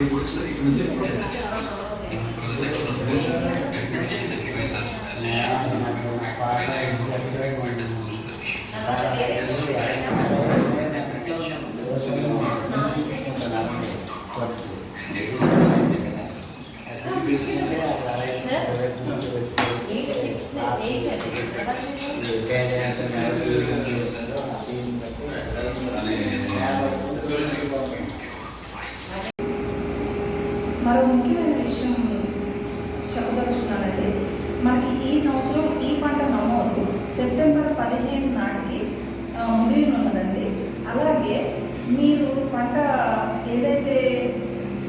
Yeah. మరో ముఖ్యమైన విషయం చెప్పదలుచుకున్నానండి. మనకి ఈ సంవత్సరం ఈ పంట నమోదు సెప్టెంబర్ పదిహేను నాటికి ఆ, ముగియనున్నదండి. అలాగే మీరు పంట ఏదైతే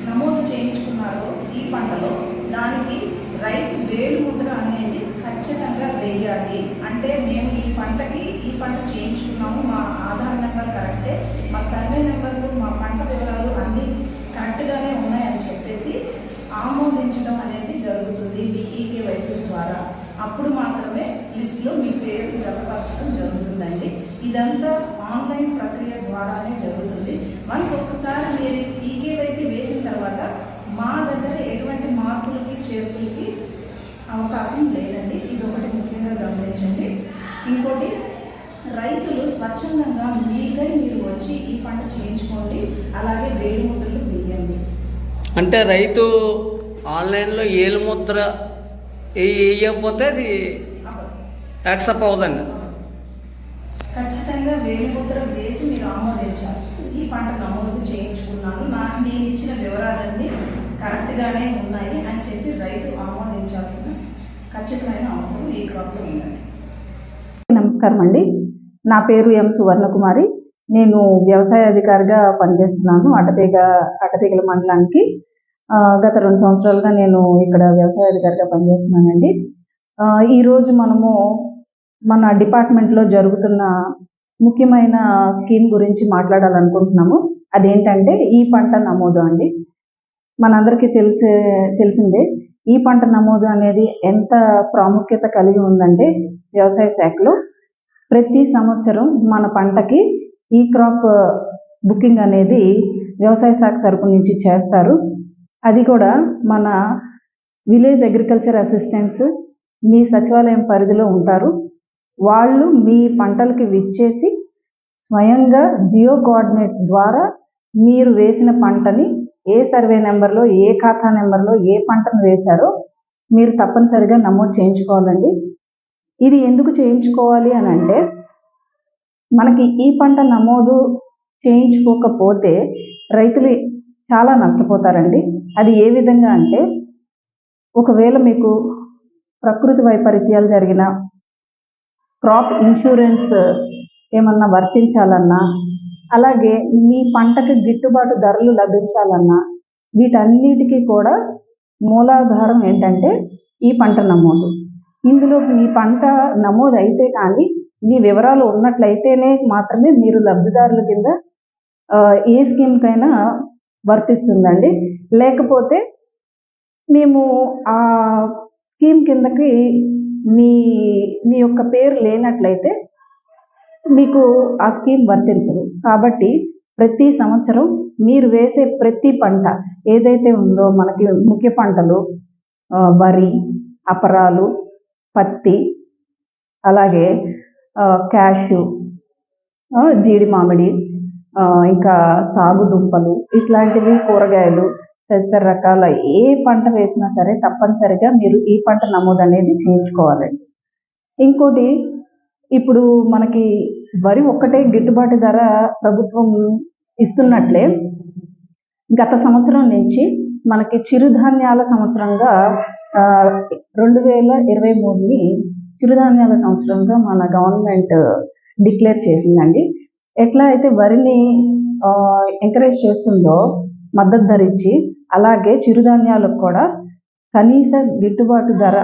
నమోదు చేయించుకున్నారో ఈ పంటలో దానికి రైతు వేలు ముద్ర అనేది ఖచ్చితంగా వేయాలి. అంటే మేము ఈ పంటకి ఈ పంట చేయించుకున్నాము మా ఆధార్ నెంబర్ కరెక్టే మా సర్వే నెంబర్లు మా పంట వివరాలు అన్నీ కరెక్ట్గానే ఉన్నాయని చెప్పేసి ఆమోదించడం అనేది జరుగుతుంది విఈకే వైసెస్ ద్వారా. అప్పుడు మాత్రమే లిస్టులో మీ పేరు జతపరచడం జరుగుతుందండి. ఇదంతా ఆన్లైన్ ప్రక్రియ ద్వారానే జరుగుతుంది. వన్స్ ఒక్కసారి మీరు ఈకేవైసీ వేసిన తర్వాత మా దగ్గర ఎటువంటి మార్పులకి చేర్పులకి అవకాశం లేదండి. ఇది ఒకటి ముఖ్యంగా గమనించండి. ఇంకోటి రైతులు స్వచ్ఛందంగా మీకై మీరు వచ్చి ఈ పంట చేయించుకోండి. అలాగే వేలుముద్రలు వేయండి. అంటే రైతు ఆన్లైన్లో ఏలు ముద్ర వేయ- వేయకపోతే అది. యాక్సెప్ట్ అవ్వదండి. ఖచ్చితంగా వేలిముద్ర వేసి మీరు ఆమోదించాలి. ఈ పంట నమోదు చేయించుకున్నాను. నా నేను ఇచ్చిన వివరాలన్నీ కరెక్ట్గానే ఉన్నాయి అని చెప్పి రైతు ఆమోదించాల్సిన ఖచ్చితమైన అవసరం ఈ క్రాప్లో ఉందండి. నమస్కారం అండి. నా పేరు ఎం సువర్ణకుమారి. నేను వ్యవసాయ అధికారిగా పనిచేస్తున్నాను అటతీగ అటతీగల మండలానికి. గత రెండు సంవత్సరాలుగా నేను ఇక్కడ వ్యవసాయ అధికారిగా పనిచేస్తున్నానండి ఈరోజు మనము మన డిపార్ట్మెంట్లో జరుగుతున్న ముఖ్యమైన స్కీమ్ గురించి మాట్లాడాలనుకుంటున్నాము. అదేంటంటే ఈ పంట నమోదు అండి. మనందరికీ తెలిసే తెలిసిందే ఈ పంట నమోదు అనేది ఎంత ప్రాముఖ్యత కలిగి ఉందంటే వ్యవసాయ శాఖలో ప్రతి సంవత్సరం మన పంటకి ఈ క్రాప్ బుకింగ్ అనేది వ్యవసాయ శాఖ తరపు నుంచి చేస్తారు. అది కూడా మన విలేజ్ అగ్రికల్చర్ అసిస్టెంట్స్ మీ సచివాలయం పరిధిలో ఉంటారు. వాళ్ళు మీ పంటలకి విచ్చేసి స్వయంగా జియో కోఆర్డినేట్స్ ద్వారా మీరు వేసిన పంటని ఏ సర్వే నెంబర్లో ఏ ఖాతా నెంబర్లో ఏ పంటను వేశారో మీరు తప్పనిసరిగా నమోదు చేయించుకోవాలండి. ఇది ఎందుకు చేయించుకోవాలి అని అంటే మనకి ఈ పంట నమోదు చేయించుకోకపోతే రైతులు చాలా నష్టపోతారండి. అది ఏ విధంగా అంటే ఒకవేళ మీకు ప్రకృతి వైపరీత్యాలు జరిగిన క్రాప్ ఇన్సూరెన్స్ ఏమన్నా వర్తించాలన్నా అలాగే మీ పంటకి గిట్టుబాటు ధరలు లభించాలన్నా వీటన్నిటికీ కూడా మూలాధారం ఏంటంటే ఈ పంట నమోదు. ఇందులో మీ పంట నమోదు అయితే కానీ మీ వివరాలు ఉన్నట్లయితేనే మాత్రమే మీరు లబ్ధిదారుల కింద ఏ స్కీమ్కైనా వర్తిస్తుందండి. లేకపోతే మేము ఆ స్కీమ్ కిందకి మీ మీ యొక్క పేరు లేనట్లయితే మీకు ఆ స్కీమ్ వర్తించదు. కాబట్టి ప్రతి సంవత్సరం మీరు వేసే ప్రతి పంట ఏదైతే ఉందో మనకి ముఖ్య పంటలు వరి అపరాలు పత్తి అలాగే ఆ, క్యాషు జీడి మామిడి ఇంకా సాగు దుంపలు ఇట్లాంటివి కూరగాయలు తదితర రకాల ఏ పంట వేసినా సరే తప్పనిసరిగా మీరు ఈ పంట నమోదు అనేది చేయించుకోవాలండి. ఇంకోటి ఇప్పుడు మనకి వరి ఒక్కటే గిట్టుబాటు ధర ప్రభుత్వం ఇస్తున్నట్లే గత సంవత్సరం నుంచి మనకి చిరుధాన్యాల సంవత్సరంగా రెండు వేల ఇరవై మూడుని చిరుధాన్యాల సంవత్సరంగా మన గవర్నమెంట్ డిక్లేర్ చేసిందండి. ఎట్లా అయితే వరిని ఎంకరేజ్ చేస్తుందో మద్దతు ధరించి అలాగే చిరుధాన్యాలకు కూడా కనీస గిట్టుబాటు ధర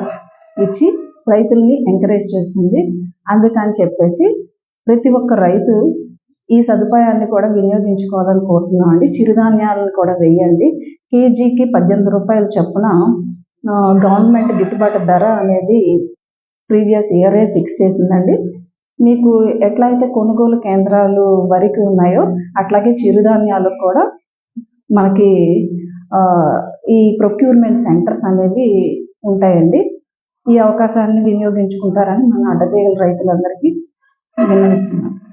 ఇచ్చి రైతుల్ని ఎంకరేజ్ చేస్తుంది. అందుకని చెప్పేసి ప్రతి ఒక్క రైతు ఈ సదుపాయాన్ని కూడా వినియోగించుకోవాలని కోరుతున్నాం అండి. చిరుధాన్యాలను కూడా వేయండి. కేజీకి పద్దెనిమిది రూపాయలు చొప్పున గవర్నమెంట్ గిట్టుబాటు ధర అనేది ప్రీవియస్ ఇయరే ఫిక్స్ చేసిందండి. మీకు ఎట్లయితే కొనుగోలు కేంద్రాలు వరికి ఉన్నాయో అట్లాగే చిరుధాన్యాలు కూడా మనకి ఈ ప్రొక్యూర్మెంట్ సెంటర్స్ అనేవి ఉంటాయండి. ఈ అవకాశాన్ని వినియోగించుకుంటారని మన అడ్డతీగల రైతులందరికీ విన్నవిస్తున్నాను.